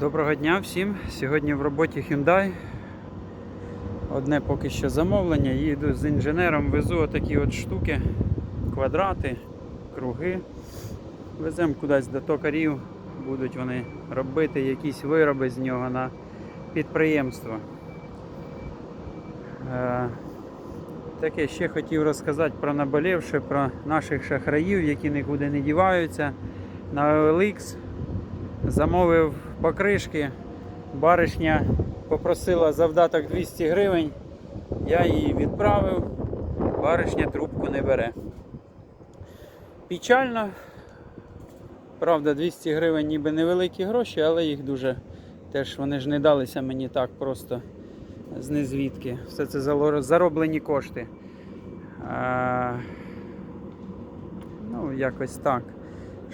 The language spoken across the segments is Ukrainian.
Доброго дня всім. Сьогодні в роботі Hyundai. Одне поки що замовлення. Їду з інженером, везу отакі от штуки, квадрати, круги. Веземо кудись до токарів, будуть вони робити якісь вироби з нього на підприємство. Е, Таке ще хотів розказати про наболівше, про наших шахраїв, які нікуди не діваються. На OLX замовив покришки. Баришня попросила завдаток 200 гривень. Я її відправив. Баришня трубку не бере. Печально. Правда, 200 гривень ніби невеликі гроші, але їх дуже теж вони ж не далися мені так просто з незвідки. Все це зароблені кошти. А, ну, якось так.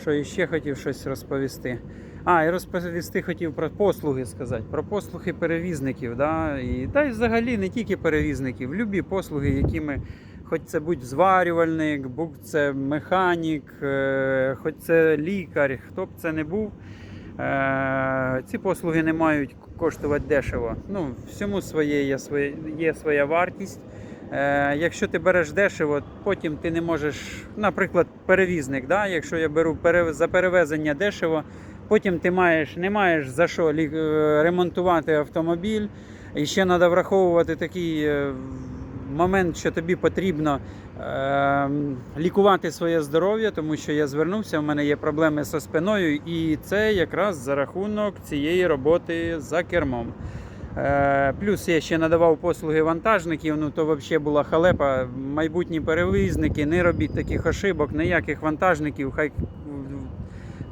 Що іще хотів щось розповісти. А, і розповісти хотів про послуги сказати, про послуги перевізників. Да? І, та й взагалі не тільки перевізників, любі послуги, які ми, хоч це будь зварювальник, будь це механік, е, хоч це лікар, хто б це не був. Е, ці послуги не мають коштувати дешево. Ну, всьому своє, є своя вартість. Е, якщо ти береш дешево, потім ти не можеш, наприклад, перевізник, да? якщо я беру за перевезення дешево, потім ти маєш, не маєш за що е, ремонтувати автомобіль. І ще треба враховувати такий е, момент, що тобі потрібно лікувати своє здоров'я, тому що я звернувся, у мене є проблеми зі спиною, і це якраз за рахунок цієї роботи за кермом. Е, Плюс я ще надавав послуги вантажників, ну то взагалі була халепа. Майбутні перевізники, не робіть таких ошибок, ніяких вантажників, хай,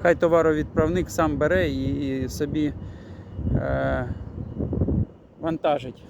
хай товаровідправник сам бере і собі е, вантажить.